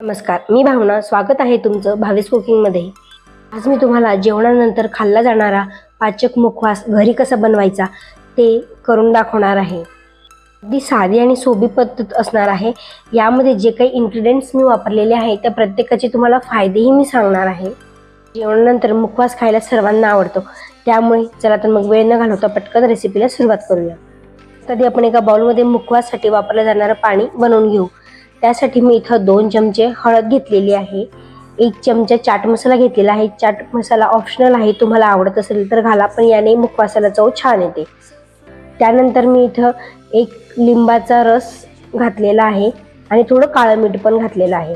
नमस्कार मी भावना. स्वागत आहे तुमचं भावेश कुकिंगमध्ये आज मी तुम्हाला जेवणानंतर खाल्ला जाणारा पाचक मुखवास घरी कसा बनवायचा ते करून दाखवणार आहे. अगदी साधी आणि सोपी पद्धत असणार आहे. यामध्ये जे काही इन्ग्रेडियंट्स मी वापरलेले आहे त्या प्रत्येकाचे तुम्हाला फायदेही मी सांगणार आहे. जेवणानंतर मुखवास खायला सर्वांना आवडतो. त्यामुळे चला तर मग वेळ न घालवता पटकन रेसिपीला सुरुवात करूया. कधी आपण एका बाउलमध्ये मुखवाससाठी वापरलं जाणारं पाणी बनवून घेऊ. त्यासाठी मी इथं दोन चमचे हळद घेतलेली आहे. एक चमचा चाट मसाला घेतलेला आहे. चाट मसाला ऑप्शनल आहे. तुम्हाला आवडत असेल तर घाला पण याने मुखवासाला चव छान येते. त्यानंतर मी इथं एक लिंबाचा रस घातलेला आहे आणि थोडं काळं मीठ पण घातलेलं आहे.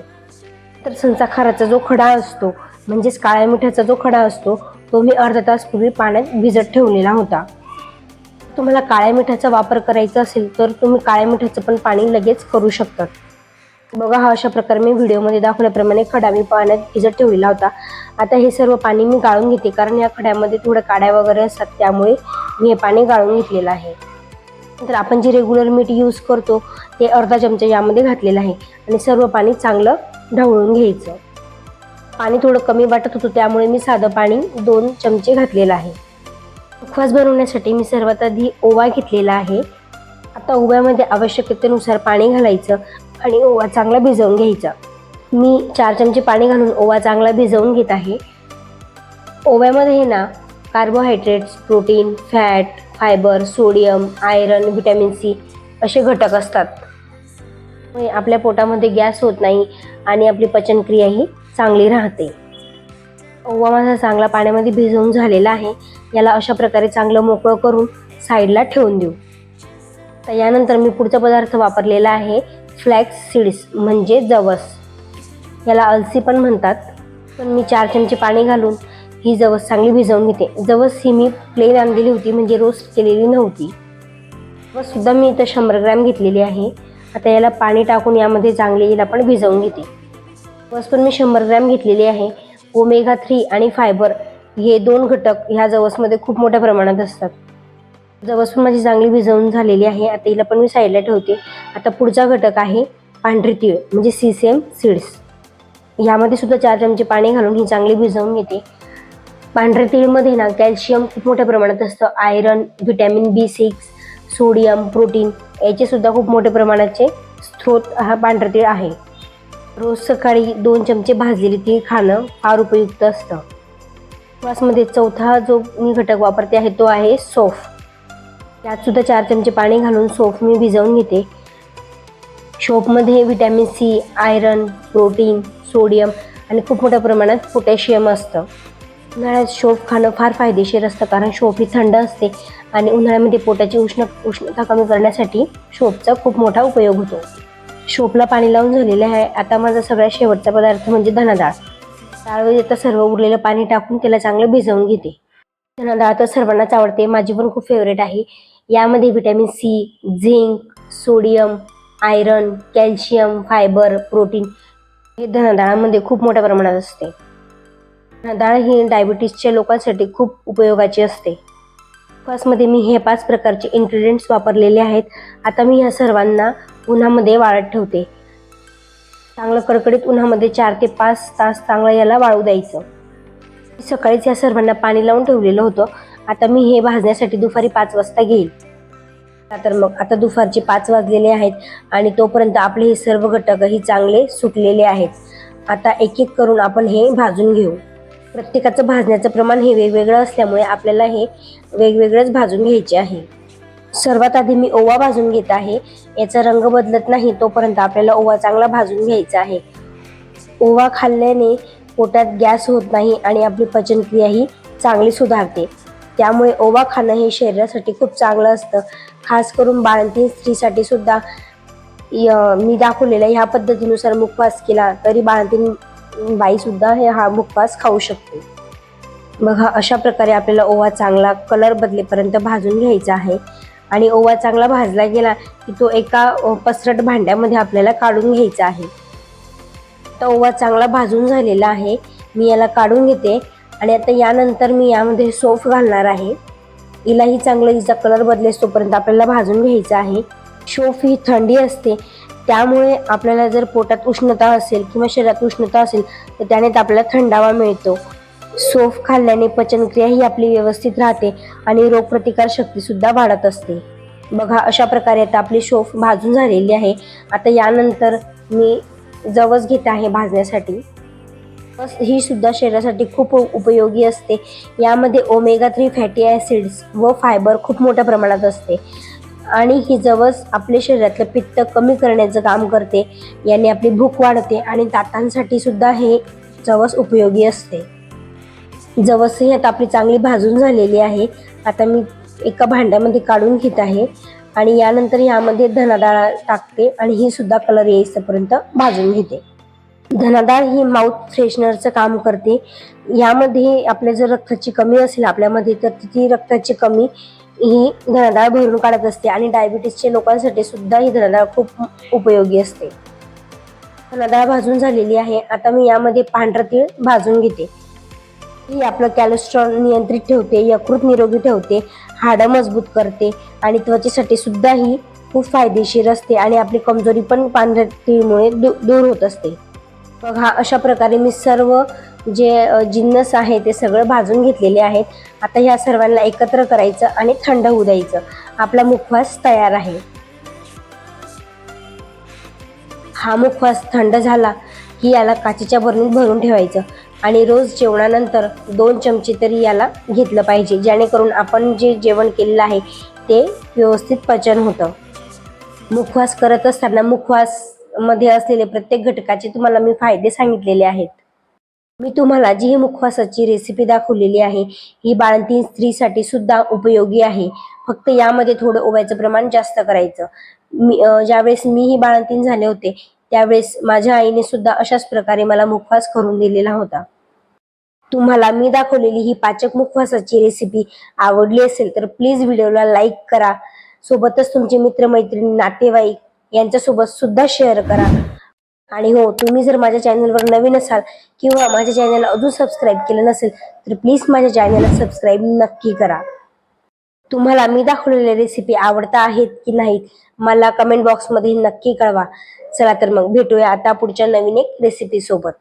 तर संसाखाराचा जो खडा असतो म्हणजेच काळ्या मिठाचा जो खडा असतो तो मी अर्धा तास पूर्वी पाण्यात भिजत ठेवलेला होता. तुम्हाला काळ्या मिठाचा वापर करायचा असेल तर तुम्ही काळ्या मिठाचं पण पाणी लगेच करू शकतात. बघा हा अशा प्रकारे मी व्हिडिओमध्ये दाखवल्याप्रमाणे खडा मी पाण्यात भिजत ठेवलेला होता. आता हे सर्व पाणी मी गाळून घेते कारण या खड्यामध्ये थोडं काड्या वगैरे असतात त्यामुळे मी हे पाणी गाळून घेतलेलं आहे. तर आपण जे रेग्युलर मीठ यूज करतो ते अर्धा चमचा यामध्ये घातलेलं आहे आणि सर्व पाणी चांगलं ढवळून घ्यायचं. पाणी थोडं कमी वाटत होतं त्यामुळे मी साधं पाणी दोन चमचे घातलेलं आहे. मुखवास बनवण्यासाठी मी सर्वात आधी ओवा घेतलेला आहे. आता ओव्यामध्ये आवश्यकतेनुसार पाणी घालायचं. आणि ओवा चांगला भिजवून घ्यायचा. मी चार चमचे पाणी घालून ओवा चांगला भिजवून घेत आहे. ओव्यामध्ये हे ना carbohydrates protein fat fibre sodium iron vitamin C असे घटक असतात. आपल्या पोटामध्ये गॅस होत नाही आणि आपली पचनक्रियाही चांगली राहते. ओवा माझा चांगला पाण्यामध्ये भिजवून झालेला आहे. याला अशा प्रकारे चांगलं मोकळं करून साईडला ठेवून देऊ. तर यानंतर मी पुढचा पदार्थ वापरलेला आहे. फ्लॅक्स सीड्स म्हणजे जवस. याला अलसी पण म्हणतात. पण मी चार चमचे पाणी घालून ही जवस चांगली भिजवून घेते. जवस ही मी प्लेन आणलेली होती म्हणजे रोस्ट केलेली नव्हती. सुद्धा मी इथं शंभर ग्रॅम घेतलेली आहे. आता याला पाणी टाकून यामध्ये चांगले याला पण भिजवून घेते. बस पण मी शंभर ग्रॅम घेतलेली आहे. ओमेगा थ्री आणि फायबर हे दोन घटक ह्या जवसमध्ये खूप मोठ्या प्रमाणात असतात. जवसून पण माझी चांगली भिजवून झालेली आहे. आता हिला पण मी साईडला ठेवते. आता पुढचा घटक आहे पांढरी तीळ म्हणजे सीसेम सीड्स यामध्ये सुद्धा चार चमचे पाणी घालून ही चांगली भिजवून घेते. पांढऱ्या तीळमध्ये ना कॅल्शियम खूप मोठ्या प्रमाणात असतं. Iron vitamin B six sodium protein याचे सुद्धा खूप मोठ्या प्रमाणाचे स्रोत हा पांढरा तीळ आहे. रोज सकाळी दोन चमचे भाजलेले तीळ खाणं फार उपयुक्त असतं. उपवासमध्ये चौथा जो मी घटक वापरते आहे तो आहे सोफ. त्यातसुद्धा चार चमचे पाणी घालून सोफ मी भिजवून घेते. शोपमध्ये vitamin C iron protein sodium आणि खूप मोठ्या प्रमाणात पोटॅशियम असतं. उन्हाळ्यात शोप खाणं फार फायदेशीर असतं कारण शोप ही थंड असते आणि उन्हाळ्यामध्ये पोटाची उष्ण उष्णता कमी करण्यासाठी शोपचा खूप मोठा उपयोग होतो. शोपला पाणी लावून झालेले आहे. आता माझा सगळ्यात शेवटचा पदार्थ म्हणजे धनाडाळ डाळ आता सर्व उरलेलं पाणी टाकून त्याला चांगलं भिजवून घेते. धनाडाळ तर सर्वांनाच आवडते. माझी पण खूप फेवरेट आहे. यामध्ये vitamin C zinc sodium iron calcium fibre protein हे धनडाळामध्ये खूप मोठ्या प्रमाणात असते. डाळ ही डायबिटीसच्या लोकांसाठी खूप उपयोगाची असते. फर्स्टमध्ये मी हे पाच प्रकारचे इन्ग्रेडियंट्स वापरलेले आहेत. आता मी ह्या सर्वांना उन्हामध्ये वाळत ठेवते. चांगलं कडकडीत उन्हामध्ये चार ते पाच तास चांगलं याला वाळू द्यायचं. सकाळीच या सर्वांना पाणी लावून ठेवलेलं होतं. आता मी हे भाजण्यासाठी दुपारी पाच वाजता घेईल तर मग आता दुपारचे पाच वाजलेले आहेत आणि तोपर्यंत आपले हे सर्व घटकही चांगले सुटलेले आहेत. आता एक एक करून आपण हे भाजून घेऊ. प्रत्येकाचं भाजण्याचं प्रमाण हे वेगवेगळं असल्यामुळे आपल्याला हे वेगवेगळंच भाजून घ्यायचे आहे. सर्वात आधी मी ओवा भाजून घेत आहे. याचा रंग बदलत नाही तोपर्यंत आपल्याला ओवा चांगला भाजून घ्यायचा आहे. ओवा खाल्ल्याने पोटात गॅस होत नाही आणि आपली पचनक्रियाही चांगली सुधारते. त्यामुळे ओवा खाणं हे शरीरासाठी खूप चांगलं असतं. खास करून बाळंतीण स्त्रीसाठी सुद्धा य- मी दाखवलेल्या ह्या पद्धतीनुसार मुखवास केला तरी बाळंतीण बाई सुद्धा हे हा मुखवास खाऊ शकते. बघा अशा प्रकारे आपल्याला ओवा चांगला कलर बदलेपर्यंत भाजून घ्यायचा आहे. आणि ओवा चांगला भाजला गेला की तो एका पसरट भांड्यामध्ये आपल्याला काढून घ्यायचा आहे. आता ओवा चांगला भाजून झालेला आहे. मी याला काढून घेते आणि आता यानंतर मी यामध्ये सोफ घालणार आहे. हिलाही चांगलं हिचा कलर बदलेस तोपर्यंत आपल्याला भाजून घ्यायचा आहे. शोफ ही थंडी असते त्यामुळे आपल्याला जर पोटात उष्णता असेल किंवा शरीरात उष्णता असेल तर त्याने आपल्याला थंडावा मिळतो. सोफ खाल्ल्याने पचनक्रिया ही आपली व्यवस्थित राहते आणि रोगप्रतिकार शक्तीसुद्धा वाढत असते. बघा अशा प्रकारे आता आपली शोफ भाजून झालेली आहे. आता यानंतर मी जवस घेत आहे भाजण्यासाठी. ही सुद्धा शरीरासाठी खूप उपयोगी असते. यामध्ये ओमेगा थ्री फॅटी ॲसिड्स व फायबर खूप मोठ्या प्रमाणात असते. आणि ही जवस आपल्या शरीरातलं पित्त कमी करण्याचं काम करते. याने आपली भूक वाढते आणि दातांसाठी सुद्धा हे जवस उपयोगी असते. जवस ही आता आपली चांगली भाजून झालेली आहे. आता मी एका भांड्यामध्ये काढून घेत आहे. आणि यानंतर यामध्ये धनाडाळ टाकते आणि ही सुद्धा कलर येईपर्यंत भाजून घेते. धनादाळ ही माउथ फ्रेशनरचं काम करते. यामध्ये आपल्या जर रक्ताची कमी असेल आपल्यामध्ये तर ती रक्ताची कमी ही धनादाळ भरून काढत असते आणि डायबिटीसच्या लोकांसाठी सुद्धा ही धनादाळ खूप उपयोगी असते. धनादाळ भाजून झालेली आहे. आता मी यामध्ये पांढरं तीळ भाजून घेते. ही आपलं कॅलेस्ट्रॉल नियंत्रित ठेवते यकृत निरोगी ठेवते हाडं मजबूत करते आणि त्वचेसाठी सुद्धा ही खूप फायदेशीर असते आणि आपली कमजोरी पण पांढऱ्या तिळमुळे दू- दूर होत असते. बघा अशा प्रकारे मी सर्व जे जिन्नस आहे ते सगळं भाजून घेतलेले आहेत. आता ह्या सर्वांना एकत्र करायचं आणि थंड होऊ द्यायचं. आपला मुखवास तयार आहे. हा मुखवास थंड झाला की याला काचेच्या बरणीत भरून ठेवायचं. आणि रोज जेवणानंतर दोन चमचे तरी याला घेतलं पाहिजे जेणेकरून आपण जे जेवण केलेलं आहे ते व्यवस्थित पचन होतं. मुखवास करत असताना मुखवासमध्ये असलेले प्रत्येक घटकाचे तुम्हाला मी फायदे सांगितलेले आहेत. मी तुम्हाला जी ही मुखवासाची रेसिपी दाखवलेली आहे ही बाळंतीण स्त्रीसाठी सुद्धा उपयोगी आहे. फक्त यामध्ये थोडं ओव्याचं प्रमाण जास्त करायचं. मी ज्यावेळेस मी ही बाळंतीण झाले होते त्यावेळेस माझ्या आईने सुद्धा अशाच प्रकारे मला मुखवास करून दिलेला होता. तुम्हाला मी दाखवलेली ही पाचक मुखवासाची रेसिपी आवडली असेल तर प्लीज व्हिडिओला लाईक करा. सोबतच तुमचे मित्रमैत्रिणी नातेवाईक यांच्यासोबत सुद्धा शेअर करा. आणि हो तुम्ही जर माझ्या चॅनलवर नवीन असाल किंवा माझ्या चॅनलला अजून सबस्क्राईब केलं नसेल तर प्लीज माझ्या चॅनलला सबस्क्राईब नक्की करा. तुम्हाला मी दाखवलेल्या रेसिपी आवडता आहेत की नाहीत मला कमेंट बॉक्समध्ये नक्की कळवा. चला तर मग भेटूया आता पुढच्या नवीन एक रेसिपी सोबत.